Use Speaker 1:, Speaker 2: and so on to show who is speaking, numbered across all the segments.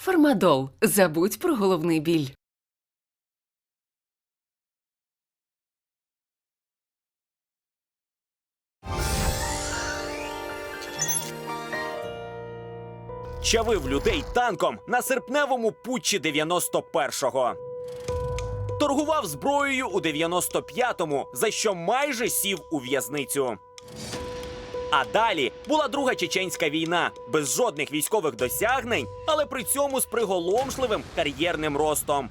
Speaker 1: Фармадол. Забудь про головний біль.
Speaker 2: чавив людей танком на серпневому путчі 91-го. Торгував зброєю у 95-му, за що майже сів у в'язницю. А далі була друга чеченська війна без жодних військових досягнень, але при цьому з приголомшливим кар'єрним ростом.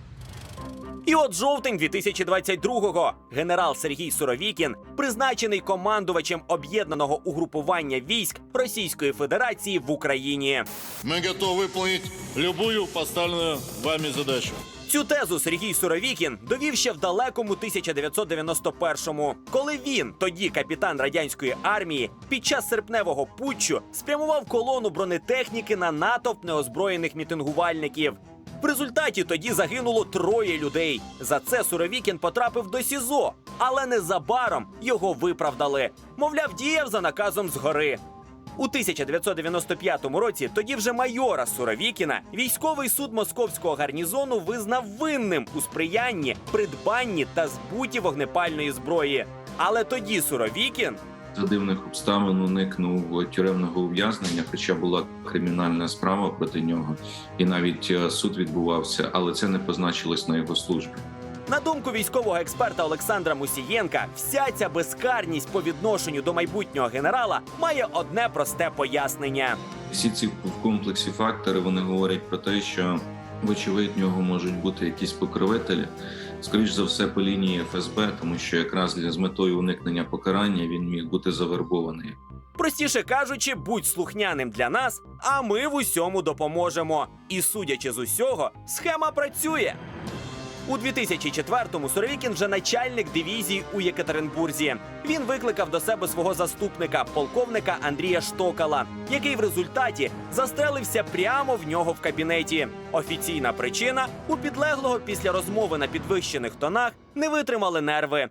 Speaker 2: І от жовтень 2022-го генерал Сергій Суровікін, призначений командувачем об'єднаного угрупування військ Російської Федерації в Україні.
Speaker 3: Мы готовы выполнить любую поставленную вами задачу.
Speaker 2: Цю тезу Сергій Суровікін довів ще в далекому 1991-му, коли він, тоді капітан радянської армії, під час серпневого путчу спрямував колону бронетехніки на натовп неозброєних мітингувальників. В результаті тоді загинуло троє людей. За це Суровікін потрапив до СІЗО, але незабаром його виправдали. Мовляв, діяв за наказом згори. У 1995 році тоді вже майора Суровікіна військовий суд московського гарнізону визнав винним у сприянні, придбанні та збуті вогнепальної зброї. Але тоді Суровікін
Speaker 4: За дивних обставин уникнув тюремного ув'язнення, хоча була кримінальна справа проти нього, і навіть е, суд відбувався, але це не позначилось на його службі.
Speaker 2: На думку військового експерта Олександра Мусієнка, вся ця безкарність по відношенню до майбутнього генерала має одне просте пояснення.
Speaker 4: Всі ці в комплексі фактори вони говорять про те, що вочевидь в нього можуть бути якісь покровителі, скоріш за все по лінії ФСБ, тому що якраз для з метою уникнення покарання він міг бути завербований.
Speaker 2: Простіше кажучи, будь слухняним для нас, а ми в усьому допоможемо. І судячи з усього, схема працює. У 2004-му Суровікін вже начальник дивізії у Єкатеринбурзі. Він викликав до себе свого заступника, полковника Андрія Штокала, який в результаті застрелився прямо в нього в кабінеті. Офіційна причина у підлеглого після розмови на підвищених тонах не витримали нерви.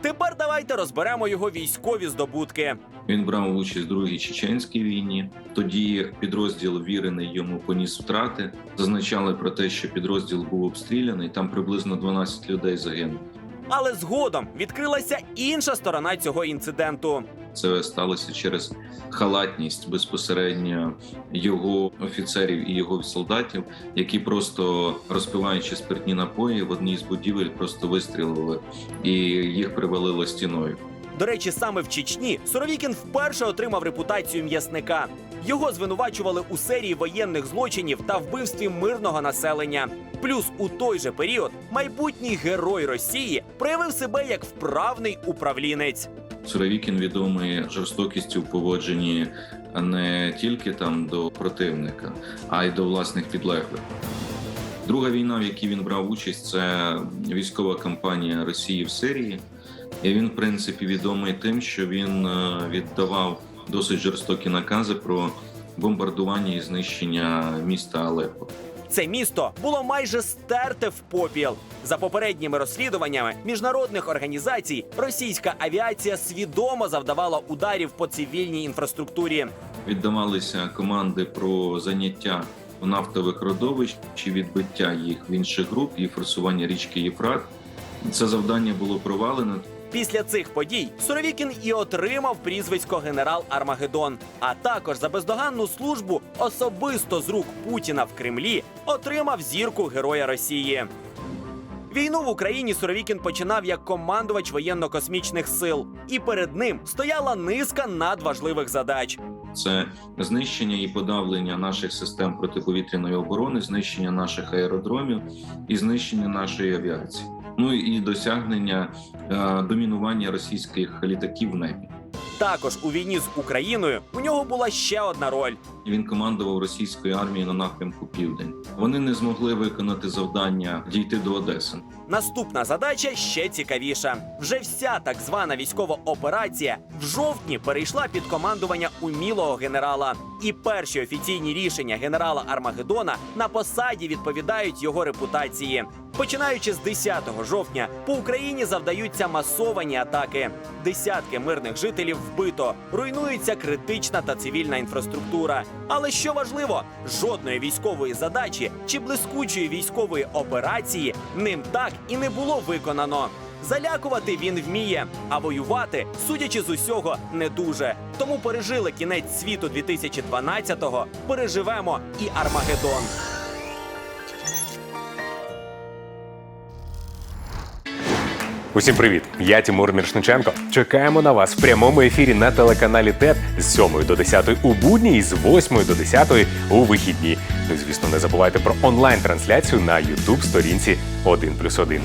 Speaker 2: Тепер давайте розберемо його військові здобутки.
Speaker 4: Він брав участь в другій чеченській війні. Тоді підрозділ вірений йому поніс втрати. Зазначали про те, що підрозділ був обстріляний. Там приблизно 12 людей загинуло.
Speaker 2: Але згодом відкрилася інша сторона цього інциденту.
Speaker 4: Це сталося через халатність безпосередньо його офіцерів і його солдатів, які просто розпиваючи спиртні напої в одній з будівель, просто вистрілили і їх привалило стіною.
Speaker 2: До речі, саме в Чечні Суровікін вперше отримав репутацію м'ясника. Його звинувачували у серії воєнних злочинів та вбивстві мирного населення. Плюс у той же період майбутній герой Росії проявив себе як вправний управлінець.
Speaker 4: Суровікін відомий жорстокістю в поводженні не тільки там до противника, а й до власних підлеглих. Друга війна, в якій він брав участь, це військова кампанія Росії в Сирії. І він, в принципі, відомий тим, що він е, віддавав досить жорстокі накази про бомбардування і знищення міста Алеппо.
Speaker 2: Це місто було майже стерте в попіл. За попередніми розслідуваннями міжнародних організацій російська авіація свідомо завдавала ударів по цивільній інфраструктурі.
Speaker 4: віддавалися команди про заняття нафтових родовищ чи відбиття їх в інших груп і форсування річки Єфрат. Це завдання було провалено.
Speaker 2: Після цих подій Суровікін і отримав прізвисько генерал Армагеддон, а також за бездоганну службу особисто з рук Путіна в Кремлі отримав зірку Героя Росії. Війну в Україні Суровікін починав як командувач воєнно-космічних сил, і перед ним стояла низка надважливих задач.
Speaker 4: Це знищення і подавлення наших систем протиповітряної оборони, знищення наших аеродромів і знищення нашої авіації. Ну і досягнення е, домінування російських літаків в небі.
Speaker 2: Також у війні з Україною у нього була ще одна роль.
Speaker 4: Він командував російською армією на напрямку Південь. Вони не змогли виконати завдання дійти до Одеси.
Speaker 2: Наступна задача ще цікавіша. Вже вся так звана військова операція в жовтні перейшла під командування умілого генерала. І перші офіційні рішення генерала Армагеддона на посаді відповідають його репутації. Починаючи з 10 жовтня, по Україні завдаються масовані атаки. Десятки мирних жителів вбито, руйнується критична та цивільна інфраструктура. Але що важливо, жодної військової задачі чи блискучої військової операції ним так і не було виконано. Залякувати він вміє, а воювати, судячи з усього, не дуже. Тому пережили кінець світу 2012-го, переживемо і Армагеддон.
Speaker 5: Усім привіт! Я Тимур Міршниченко. Чекаємо на вас в прямому ефірі на телеканалі ТЕТ з 7 до 10 у будні і з 8 до 10 у вихідні. Ну звісно, не забувайте про онлайн-трансляцію на youtube сторінці 1+,1.